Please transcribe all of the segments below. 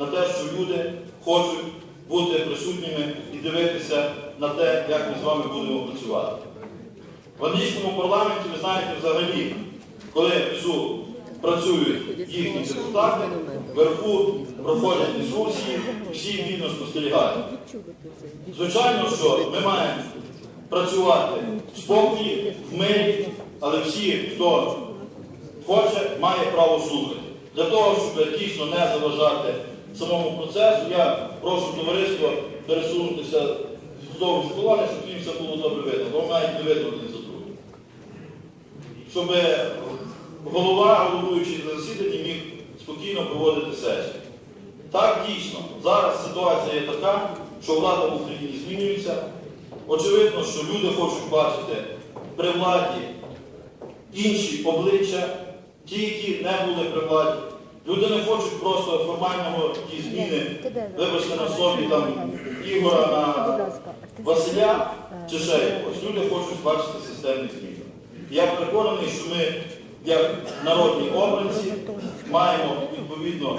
на те, що люди хочуть бути присутніми і дивитися на те, як ми з вами будемо працювати. В англійському парламенті, ви знаєте, взагалі, коли внизу працюють їхні депутати, вверху проходять дискусії, всі вільно спостерігають. Звичайно, що ми маємо працювати в спокої, в мирі, але всі, хто хоче, має право слухати. Для того, щоб дійсно не заважати самому процесу, я прошу товариство пересунутися вздовж колони, щоб їм все було добре видно, бо мають не видно один за другим. Щоб голова, головуючий на засіданні, міг спокійно проводити сесію. Так, дійсно, зараз ситуація є така, що влада в Україні змінюється. Очевидно, що люди хочуть бачити при владі інші обличчя, ті, які не були при владі. Люди не хочуть просто формального ті зміни, вибачте на слові там Ігора на Василя чи ще якогось. Люди хочуть бачити системні зміни. Я переконаний, що ми, як народні обранці, маємо відповідно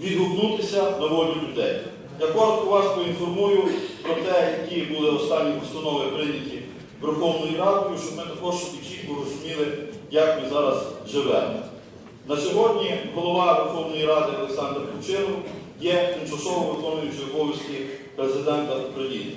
відгукнутися на волю людей. Я коротко вас поінформую про те, які були останні постанови прийняті Верховною Радою, щоб ми також собі чітко розуміли, як ми зараз живемо. На сьогодні голова Верховної Ради Олександр Кучеров є тимчасово виконуючий обов'язки президента України.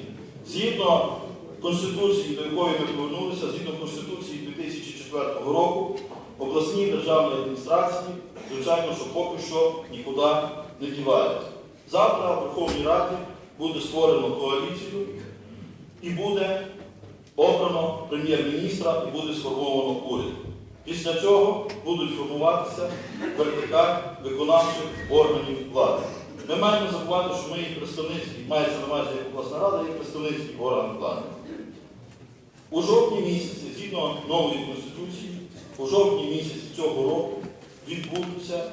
Згідно Конституції, до якої ми повернулися, згідно Конституції 2004 року, обласній державній адміністрації, звичайно, що поки що нікуди не діваються. Завтра в Верховній Раді буде створено коаліцію і буде обрано прем'єр-міністра і буде сформовано уряд. Після цього будуть формуватися вертикаль виконавчих органів влади. Ми маємо забувати, що ми є представницькі, мається на увазі обласна рада, є представницький орган влади. У жовтні місяці, згідно нової конституції, у жовтні місяці цього року відбудуться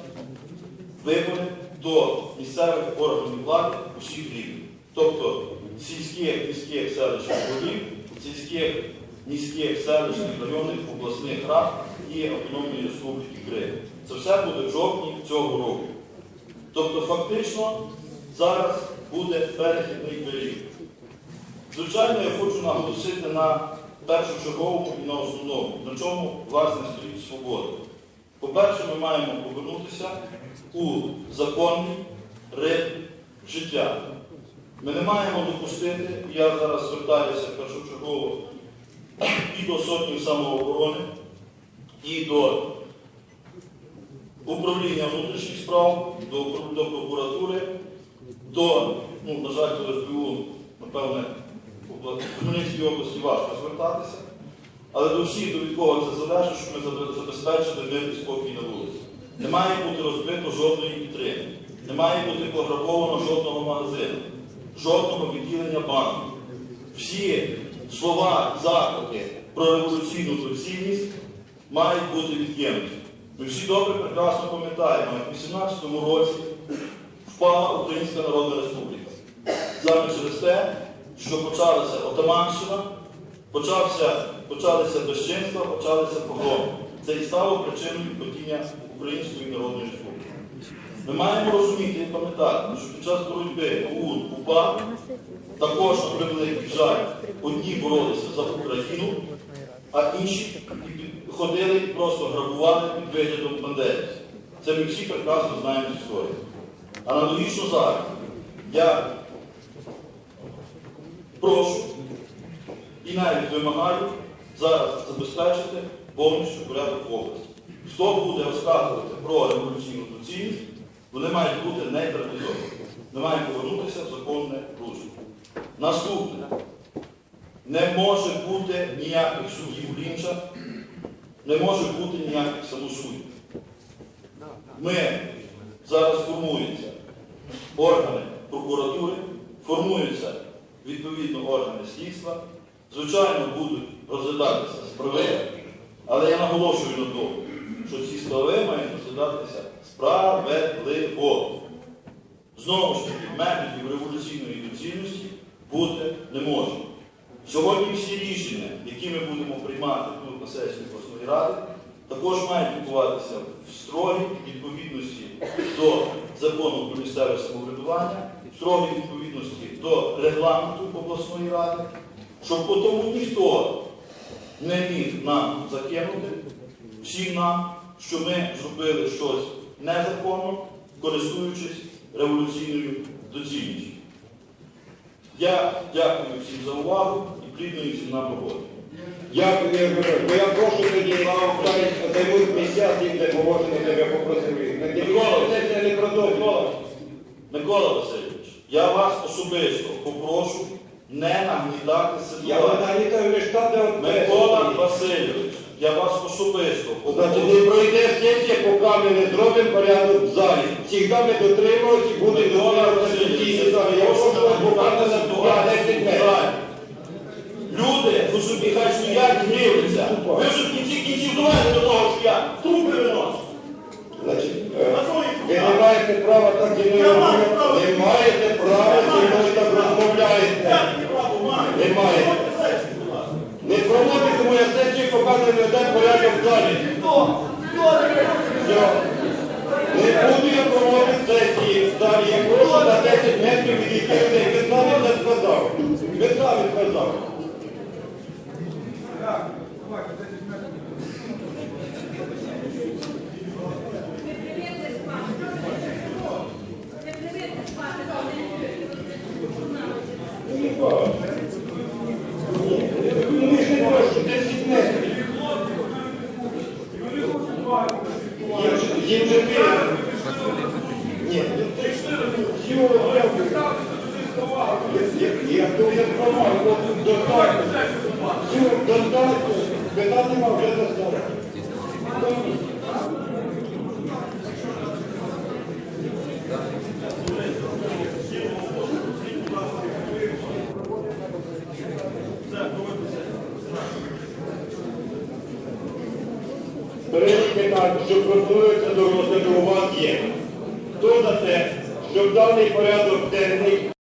вибори до місцевих органів влади усіх рівнів. Тобто сільських, міських селищних голів, сільських, міських, селищних, районних, обласних рад і Автономної Республіки Крим. Це все буде в жовтні цього року. Тобто, фактично, зараз буде перехідний період. Звичайно, я хочу наголосити на першочерговому і на основному, на чому власне стоїть свобода. По-перше, ми маємо повернутися у законний ритм життя. Ми не маємо допустити, я зараз звертаюся першочергово і до сотні самооборони, і до управління внутрішніх справ, до, до прокуратури, до, ну, на жаль, до СБУ, напевне, в Хмельницькій області важко звертатися, але до всіх, до від це залежить, щоб ми забезпечили мир і спокій на вулиці. Не має бути розбито жодної підтримки, не має бути пограбовано жодного магазину, жодного відділення банку. Всі слова, заклики про революційну доцільність мають бути відкинуті. Ми всі добре прекрасно пам'ятаємо, як у 18 році впала Українська Народна Республіка. Саме через те, що почалася отаманщина, почався, почалися безчинства, почалися погроми. Це і стало причиною падіння Української Народної Республіки. Ми маємо розуміти і пам'ятати, що під час боротьби ОУН, УПА також, на превеликий жаль, одні боролися за Україну, а інші ходили просто грабували під виглядом бандерівців. Це ми всі прекрасно знаємо з історії. Аналогічно зараз я прошу і навіть вимагаю зараз забезпечити повністю порядок в області. Хто буде розказувати про революційну доцільність, вони мають бути нейтралізовані. Ми маємо повернутися в законне русло. Наступне. Не може бути ніяких суддів лінча, не може бути ніяких самосудів. Ми зараз формуються органи прокуратури, формуються відповідно органи слідства. Звичайно, будуть розглядатися справи, але я наголошую на тому, що ці справи мають розглядатися справедливо. Знову ж таки, методів революційної доцільності бути не може. Сьогодні всі рішення, які ми будемо приймати тут на сесії обласної ради, також мають відбуватися в строгій відповідності до закону про місцеве самоврядування, в строгій відповідності до регламенту обласної ради, щоб потім ніхто не міг нам закинути, всім нам, що ми зробили щось незаконно, користуючись революційною доцільністю. Я дякую всім за увагу і плідної всім нам роботи. Дякую, Ігор Петрович. Бо я прошу тоді займуть місця тим, де положено, я попросив. Микола, Це не продовжує. Микола, Васильович, я вас особисто попрошу не нагнітати Я ситуацію. вона не штат, де от Микола Васильович, я вас особисто Значить, не пройде сесія, поки ми не зробимо порядок в залі. Всігда ми дотримуємося і будемо Микола дотримуватися залі. Я прошу буквально на 10 метрів. Люди, ви собі хай стоять і дивляться. Ви ж в кінці кінців довели до того, що я трупи виношу. Значить, е, ви не маєте права так зі мною розмовляти. Не маєте права зі мною так розмовляєте. Немає. Не проводите моя сесію, поки не веде порядок в залі. Все. Не буду я проводити сесії старі. Прошу на 10 метрів від. Ви самі не сказав. Ви самі сказали. Ну, ми ж не прошу 10 метрів. Їм же- Їм же вірно. Ні, всі дякую. Я- я- Я то я права, нема, вже що пропонується до розгляду у вас даний порядок денний